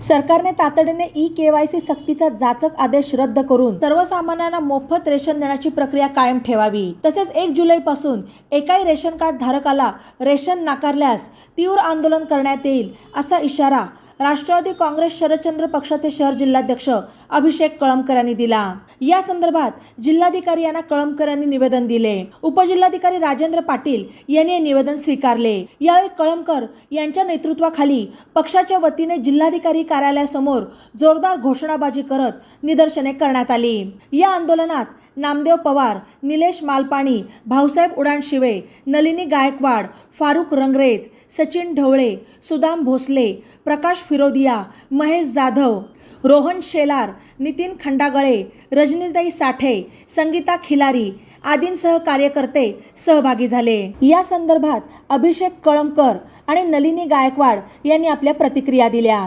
सरकारने तातडीने e KYC सक्तीचा जाचक आदेश रद्द करून सर्वसामान्यांना मोफत रेशन देण्याची प्रक्रिया कायम ठेवावी. तसेच एक जुलै पासून एकाही रेशन कार्ड धारकाला रेशन नाकारल्यास तीव्र आंदोलन करण्यात येईल असा इशारा राष्ट्रवादी काँग्रेस शरदचंद्र पक्षाचे शहर जिल्हाध्यक्ष अभिषेक कळमकर यांनी दिला. या संदर्भात जिल्हाधिकारी यांना कळमकर यांनी निवेदन दिले. उपजिल्हाधिकारी राजेंद्र पाटील यांनी हे निवेदन स्वीकारले. यावेळी कळमकर यांच्या नेतृत्वाखाली पक्षाच्या वतीने जिल्हाधिकारी कार्यालयासमोर जोरदार घोषणाबाजी करत निदर्शने करण्यात आली. या आंदोलनात नामदेव पवार निलेश मालपाणी भाऊसाहेब उडाणशिवे नलिनी गायकवाड फारुख रंगरेज सचिन ढवळे सुदाम भोसले प्रकाश फिरोदिया महेश जाधव रोहन शेलार नितीन खंडागळे रजनीताई साठे संगीता खिलारी आदींसह कार्यकर्ते सहभागी झाले. या संदर्भात अभिषेक कळमकर आणि नलिनी गायकवाड यांनी आपल्या प्रतिक्रिया दिल्या.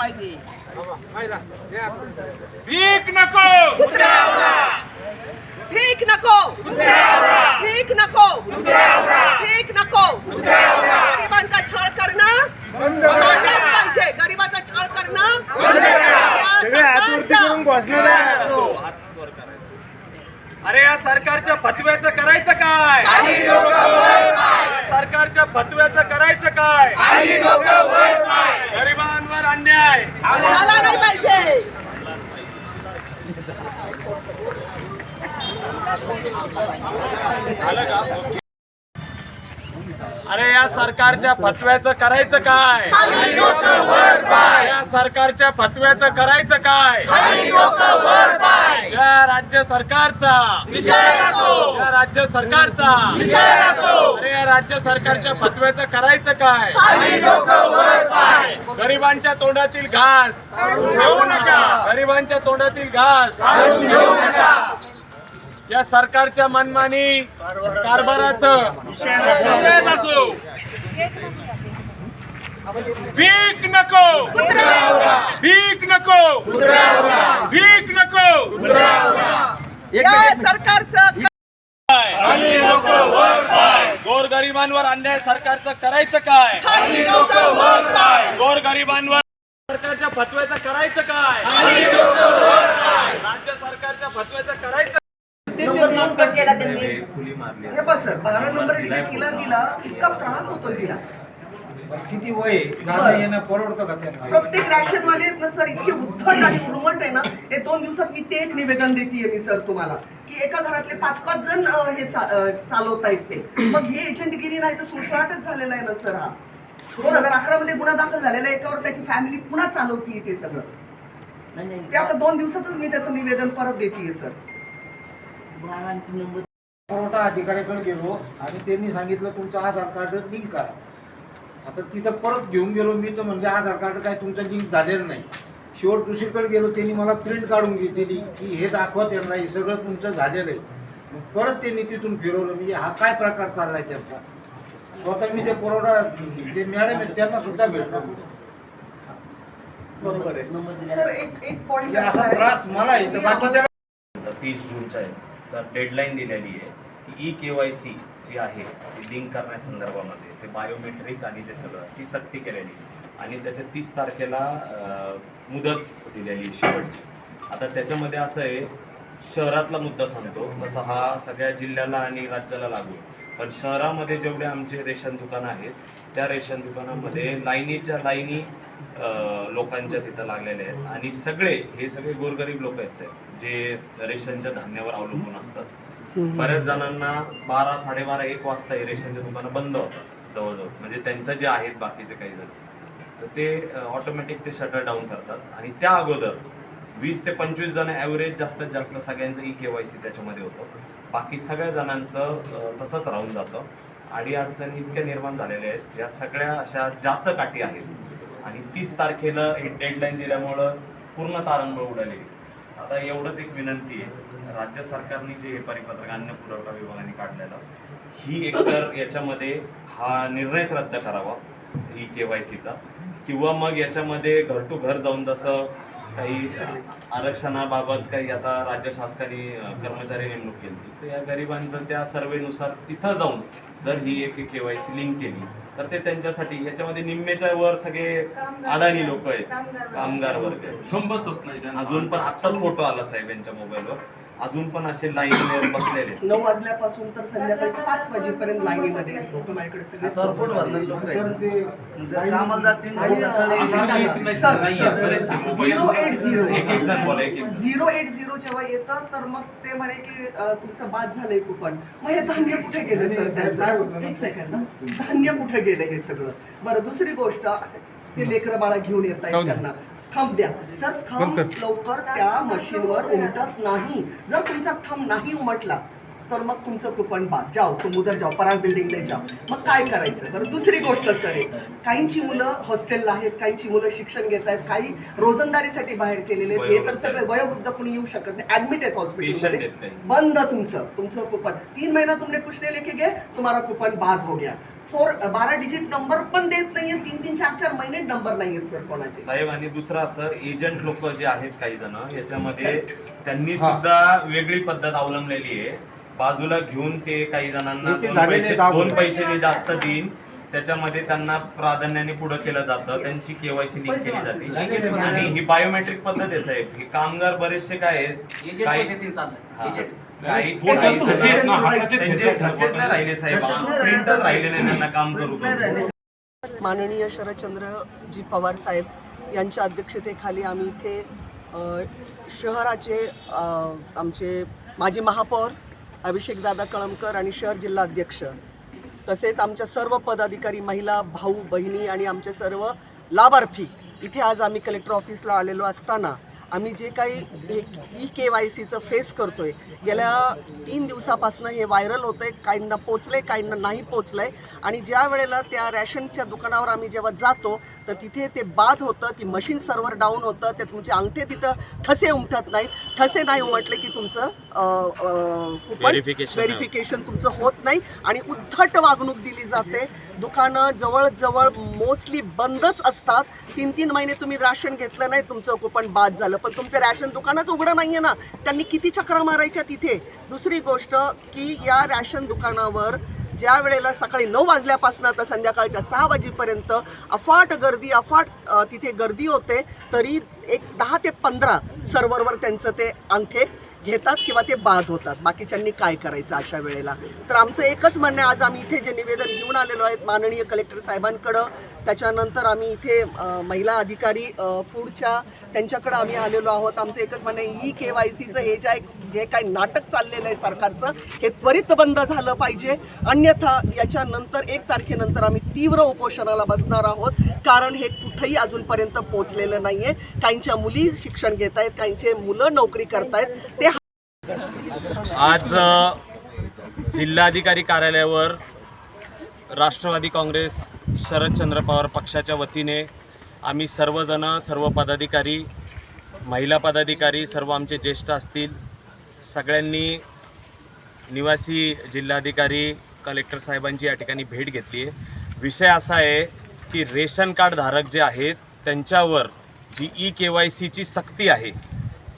पाहिजे. भीक नको! भीक नको. भीक नको. भीक नको. गरिबांचा छळ करणं. पाहिजे. गरिबाचा छळ करणं. अरे या सरकारच्या फतव्याचं करायचं काय? सरकारच्या फतव्याचं करायचं काय? गरिबांवर अन्याय. झाला नाही पाहिजे. अरे या सरकारच्या फतव्याचं करायचं काय? सरकारच्या फतव्याचं करायचं काय? या राज्य सरकारचा. या राज्य सरकारचा. अरे या राज्य सरकारच्या फतव्याचं करायचं काय? गरिबांच्या तोंडातील घास. घेऊ नका. गरिबांच्या तोंडातील घास. घेऊ नका. या सरकारच्या मनमानी कारभाराचं. भीक नको. भीक नको. भीक नको. या सरकारचं गोर गरिबांवर अन्याय सरकारचं करायचं काय. गोर गरिबांवर सरकारच्या फतव्याचं करायचं काय? राज्य सरकारच्या फतव्याचं करायचं हे बस सर बारा नंबर तिला दिला इतका त्रास होतो किती वय येणं परवडतं का त्यांना? प्रत्येक राशनवाले आहेत ना सर इतके उद्धट आणि उर्मट आहे ना हे दोन दिवसात मी ते एक निवेदन देते मी सर तुम्हाला की एका घरातले पाच पाच जण अं, हे चा- अं, चालवतायत ते. मग हे एजंटगिरी नाही तर सुसराटच झालेला आहे ना सर हा. दोन हजार अकरा मध्ये गुन्हा दाखल झालेला आहे एकावर त्याची फॅमिली पुन्हा चालवतीये ते सगळं. ते आता दोन दिवसातच मी त्याचं निवेदन परत देते सर. पुरवठा अधिकाऱ्याकडे गेलो आणि त्यांनी सांगितलं तुमचं आधार कार्ड लिंक करा. आता तिथं परत घेऊन गेलो मी तर म्हणजे आधार कार्ड काय तुमचं लिंक झालेलं नाही. शेवट दुसरीकडे गेलो त्यांनी मला प्रिंट काढून घे- दिली की हे दाखवा त्यांना हे सगळं तुमचं झालेलं आहे. मग परत त्यांनी तिथून फिरवलं म्हणजे हा काय प्रकार चाललाय त्यांचा? स्वतः मी ते पुरवठा जे मॅडम आहेत त्यांना सुद्धा भेटलो. बरोबर आहे. सर एक एक पॉईंट म्हणजे असा त्रास मला आहे तर तीस जूनच्या तर डेडलाईन दिलेली आहे. ई के वाय सी जी आहे ती लिंक करण्यासंदर्भामध्ये ते बायोमेट्रिक आणि ते सगळं ती सक्ती केलेली. आणि त्याच्या तीस तारखेला मुदत दिलेली आहे शेवटची. आता त्याच्यामध्ये असं आहे शहरातला मुद्दा सांगतो तसा हा सगळ्या जिल्ह्याला आणि राज्याला लागू पण शहरामध्ये जेवढे आमचे रेशन दुकानं आहेत त्या रेशन दुकानामध्ये लाईनीच्या लाईनी लोकांच्या तिथं लागलेले आहेत. आणि सगळे हे सगळे गोरगरीब लोक आहेत साहेब, जे रेशनच्या धान्यावर अवलंबून असतात. बऱ्याच जणांना बारा साडेबारा एक वाजता हे रेशनचे दुकानं बंद होतात जवळजवळ. म्हणजे त्यांचं जे आहेत बाकीचे काही जण. तर ते ऑटोमॅटिक ते शटर डाऊन करतात. आणि त्या अगोदर वीस ते पंचवीस जण ॲव्हरेज जास्तीत जास्त सगळ्यांचं ई के वाय सी त्याच्यामध्ये होतं. बाकी सगळ्या जणांचं तसंच राहून जातं. आणि अडचणी इतक्या निर्माण झालेल्या आहेत. या सगळ्या अशा जाचं काठी आहेत. आणि तीस तारखेला एक डेडलाईन दिल्यामुळं पूर्ण तारंबळ उडालेली आता एवढंच एक विनंती आहे. राज्य सरकारने जे हे परिपत्रक अन्न पुरवठा विभागाने काढलेलं ही एकतर याच्यामध्ये हा निर्णयच रद्द करावा ई के वाय सीचा किंवा मग याच्यामध्ये घर टू घर जाऊन जसं काही आरक्षणाबाबत काही आता राज्य शासनाने अ, कर्मचारी नेमणूक केली तर या गरिबांचं त्या सर्वेनुसार तिथं जाऊन जर ही एक के वाय सी लिंक केली तर ते त्यांच्यासाठी याच्यामध्ये निम्मेच्या वर सगळे अडाणी लोक आहेत. कामगार वर्ग. आहेत. अजून पण आत्ताच फोटो आला साहेब यांच्या मोबाईलवर अजून पण असे लाईन बसलेले. नऊ वाजल्यापासून तर संध्याकाळी पाच वाजेपर्यंत लाईनीमध्ये लोक माझ्याकडे सगळे भरपूर भरलेले लोक आहेत. तर ते जर कामाला जातील आणि, सकाळी अं, सकाळी सर, नाही सर, आहे. Zero eight zero. Zero eight zero जेव्हा येतं तर मग ते म्हणे की तुमचं बाद झालंय कुपन मग हे धान्य कुठे गेलं सर? एक सेकंड ना धान्य कुठे गेलं हे सगळं बरं दुसरी गोष्ट ते लेकरं बाळा घेऊन येत आहेत त्यांना थंब द्या. सर थंब लवकर त्या मशीनवर उमटत नाही. जर तुमचा थंब नाही उमटला तर मग तुमचं कुपन बाद जाओ तुम उधर जाओ पराग बिल्डिंगला जाओ. मग काय करायचं? बरं दुसरी गोष्ट सर आहे काहींची मुलं हॉस्टेलला आहेत काहींची मुलं शिक्षण घेत आहेत काही रोजंदारीसाठी बाहेर केलेले आहेत. हे तर सगळे वयोवृद्ध कोणी येऊ शकत नाही. ऍडमिट आहेत हॉस्पिटलमध्ये आहेत. बंद तुमचं. तुमचं कुपन. तीन महीना तुमने कुछ नहीं लेके गए तुम्हारा कुपन बाद हो गया. फोर बारा डिजिट नंबर पण देत नाहीये. तीन तीन चार चार महिने नंबर नाहीयेत सर कोणाचे. साहेब आणि दुसरा सर एजंट लोक जे आहेत काही जण याच्यामध्ये त्यांनी. सुद्धा वेगळी पद्धत अवलंबलेली आहे. बाजूला घेऊन ते काही जणांना इथे दोन झालेले पैसे. दोन पैशांनी जास्त देईन. त्याच्यामध्ये त्यांना प्राधान्याने पुढे केलं जातं. त्यांची केवायसी लिंक केली जाते. आणि ही बायोमेट्रिक पद्धत आहे साहेब. ही कामगार बरेचसे काय आहेत? काही. हा. काही काही जण-. त्यांचे ठसेच नाही राहिले साहेब. ठसेच नाही राहिले. प्रिंटच राहिले नाही त्यांना काम करू करू माननीय शरदचंद्रजी पवार साहेब यांच्या अध्यक्षतेखाली आम्ही इथे अ, शहराचे अ, आमचे माजी महापौर अभिषेकदादा कळमकर आणि शहर जिल्हा अध्यक्ष तसेच आमच्या सर्व पदाधिकारी महिला भाऊ बहिणी आणि आमचे सर्व लाभार्थी इथे आज आम्ही कलेक्टर ऑफिसला आलेलो असताना आम्ही जे काही ई के वाय सीचं फेस करतोय गेल्या तीन दिवसापासून हे व्हायरल होतं आहे काहींना पोचलंय काहींना नाही पोचलंय. आणि ज्या वेळेला त्या रॅशनच्या दुकानावर आम्ही जेव्हा जातो तर तिथे ते बाद होतं ती मशीन सर्व्हर डाऊन होतं ते तुमचे अंगठे तिथं ठसे उमटत नाहीत. ठसे नाही उमटले की तुमचं कुपन. व्हेरिफिकेशन तुमचं होत नाही. आणि उद्धट वागणूक दिली जाते. दुकानं जवळजवळ मोस्टली बंदच असतात. तीन तीन महिने तुम्ही राशन घेतलं नाही तुमचं कुपन बाद झालं. पण तुमचं रॅशन दुकानच उघडं नाही आहे ना. त्यांनी किती चक्रा मारायच्या तिथे? दुसरी गोष्ट की या रॅशन दुकानावर ज्या वेळेला सकाळी नऊ वाजल्यापासून तर संध्याकाळच्या सहा वाजेपर्यंत अफाट गर्दी अफाट तिथे गर्दी होते तरी एक दहा ते पंधरा सर्व्हरवर त्यांचं ते अंगठे घेतात किंवा ते बाद होतात? बाकीच्यांनी काय करायचं अशा वेळेला? तर आमचं एकच म्हणणं आहे आज आम्ही इथे जे निवेदन घेऊन आलेलो आहेत माननीय कलेक्टर साहेबांकडं त्याच्यानंतर आम्ही इथे महिला अधिकारी फूडच्या त्यांच्याकडं आम्ही आलेलो आहोत. आमचं एकच म्हणणं आहे ई के वाय सीचं हे जे आहे जे काही नाटक चाललेलं आहे सरकारचं हे त्वरित बंद झालं पाहिजे. अन्यथा याच्यानंतर एक तारखेनंतर आम्ही तीव्र उपोषणाला बसणार आहोत. कारण हे कुठंही अजूनपर्यंत पोचलेलं नाही आहे काहींच्या मुली शिक्षण घेत आहेत काहींचे मुलं नोकरी करतायत. ते आज जिल्हाधिकारी कार्यालयावर राष्ट्रवादी काँग्रेस शरदचंद्र पवार पक्षाच्या वतीने आम्ही सर्वजण सर्व पदाधिकारी महिला पदाधिकारी सर्व आमचे ज्येष्ठ असतील सगळ्यांनी निवासी जिल्हाधिकारी कलेक्टर साहेबांची या ठिकाणी भेट घेतली आहे. विषय असा आहे की रेशन कार्ड धारक जे आहेत त्यांच्यावर जी ई के वाय सीची सक्ती आहे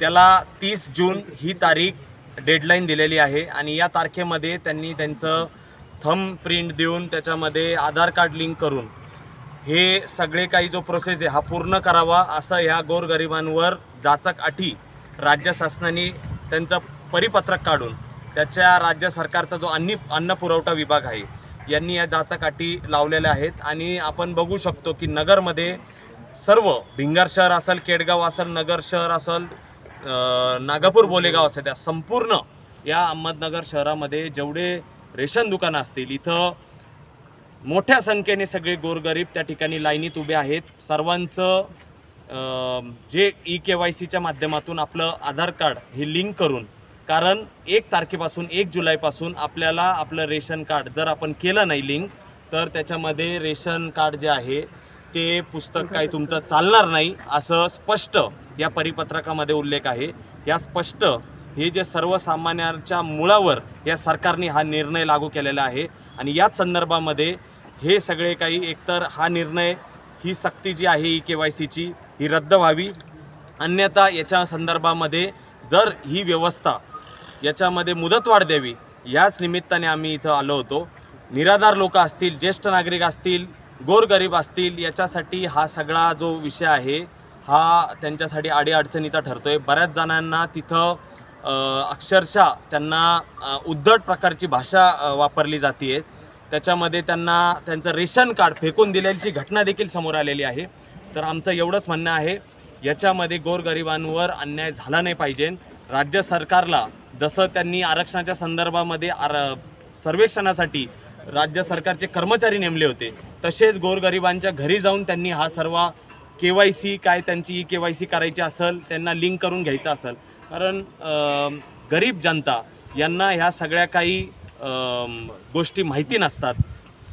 त्याला तीस जून ही तारीख डेडलाईन दिलेली आहे आणि या तारखेमध्ये त्यांनी त्यांचं थंब प्रिंट देऊन त्याच्यामध्ये आधार कार्ड लिंक करून हे सगळे काही जो प्रोसेस आहे हा पूर्ण करावा असं ह्या गोरगरिबांवर जाचक अटी राज्य शासनाने त्यांचं परिपत्रक काढून त्याच्या राज्य सरकारचा जो अन्नी अन्न पुरवठा विभाग आहे यांनी या जाचक अटी लावलेल्या आहेत आणि आपण बघू शकतो की नगरमध्ये सर्व भिंगार शहर असेल केडगाव असेल नगर शहर असेल नागापूर बोलेगाव असेल त्या संपूर्ण या अहमदनगर शहरामध्ये जेवढे रेशन दुकानं असतील इथं मोठ्या संख्येने सगळे गोरगरीब त्या ठिकाणी लाईनीत उभे आहेत. सर्वांचं जे ई के वाय सीच्या माध्यमातून आपलं आधार कार्ड हे लिंक करून कारण एक तारखेपासून एक जुलैपासून आपल्याला आपलं रेशन कार्ड जर आपण केलं नाही लिंक तर त्याच्यामध्ये रेशन कार्ड जे आहे ते पुस्तक काही तुमचं चालणार नाही असं स्पष्ट या परिपत्रकामध्ये उल्लेख आहे. या स्पष्ट हे जे सर्वसामान्यांच्या मुळावर या सरकारने हा निर्णय लागू केलेला आहे आणि याच संदर्भामध्ये हे सगळे काही एकतर हा निर्णय ही सक्ती जी आहे ई के वाय सीची ही रद्द व्हावी. अन्यथा याच्या संदर्भामध्ये जर ही व्यवस्था याच्यामध्ये मुदतवाढ द्यावी याच निमित्ताने आम्ही इथं आलो होतो. निराधार लोक असतील ज्येष्ठ नागरिक असतील गोरगरीब असतील याच्यासाठी हा सगळा जो विषय आहे हा त्यांच्यासाठी अडीअडचणीचा ठरतो आहे बऱ्याच जणांना तिथं अक्षरशः त्यांना उद्धट प्रकारची भाषा वापरली जाते त्याच्यामध्ये त्यांना त्यांचं रेशन कार्ड फेकून दिल्याची घटना देखील समोर आलेली आहे. तर आमचं एवढंच म्हणणं आहे याच्यामध्ये गोरगरिबांवर अन्याय झाला नाही पाहिजे. राज्य सरकारला जसं त्यांनी आरक्षणाच्या संदर्भामध्ये आर सर्वेक्षणासाठी राज्य सरकारचे कर्मचारी नेमले होते तसेच गोरगरिबांच्या घरी जाऊन त्यांनी हा सर्व के वाय सी काय त्यांची ई के वाय सी करायची असेल त्यांना लिंक करून घ्यायचं असेल. कारण गरीब जनता यांना ह्या सगळ्या काही गोष्टी माहिती नसतात.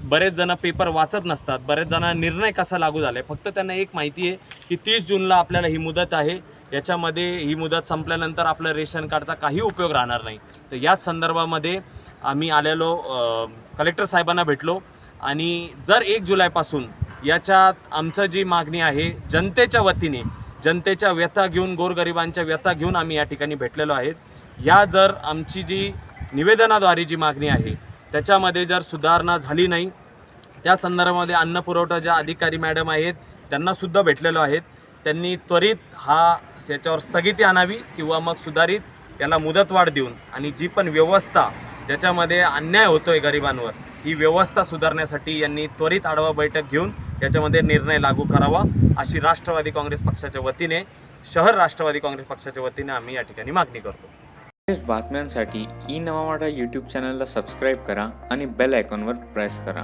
बरेच जण पेपर वाचत नसतात. बरेच जण निर्णय कसा लागू झाला आहे फक्त त्यांना एक माहिती आहे की तीस जूनला आपल्याला ही मुदत आहे. याच्यामध्ये ही मुदत संपल्यानंतर आपलं रेशन कार्डचा काही उपयोग राहणार नाही. तर याच संदर्भामध्ये आम्ही आलेलो कलेक्टर साहेबांना भेटलो. आणि जर एक जुलैपासून याच्यात आमचं जी मागणी आहे जनतेच्या वतीने जनतेच्या व्यथा घेऊन गोरगरिबांच्या व्यथा घेऊन आम्ही या ठिकाणी भेटलेलो आहेत. या जर आमची जी निवेदनाद्वारे जी मागणी आहे त्याच्यामध्ये जर सुधारणा झाली नाही त्या संदर्भामध्ये अन्न पुरवठा ज्या अधिकारी मॅडम आहेत त्यांनासुद्धा भेटलेलो आहेत. त्यांनी त्वरित हा याच्यावर स्थगिती आणावी किंवा मग सुधारित याला मुदतवाढ देऊन आणि जी पण व्यवस्था ज्याच्यामध्ये अन्याय होतो आहे गरिबांवर ही व्यवस्था सुधारण्यासाठी यांनी त्वरित आढावा बैठक घेऊन याच्यामध्ये निर्णय लागू करावा अशी राष्ट्रवादी काँग्रेस पक्षाच्या वतीने शहर राष्ट्रवादी काँग्रेस पक्षाच्या वतीने आम्ही या ठिकाणी मागणी करतो. लेटेस्ट बातम्यांसाठी ई नवा यूट्यूब चॅनलला सबस्क्राईब करा आणि बेल आयकॉनवर प्रेस करा.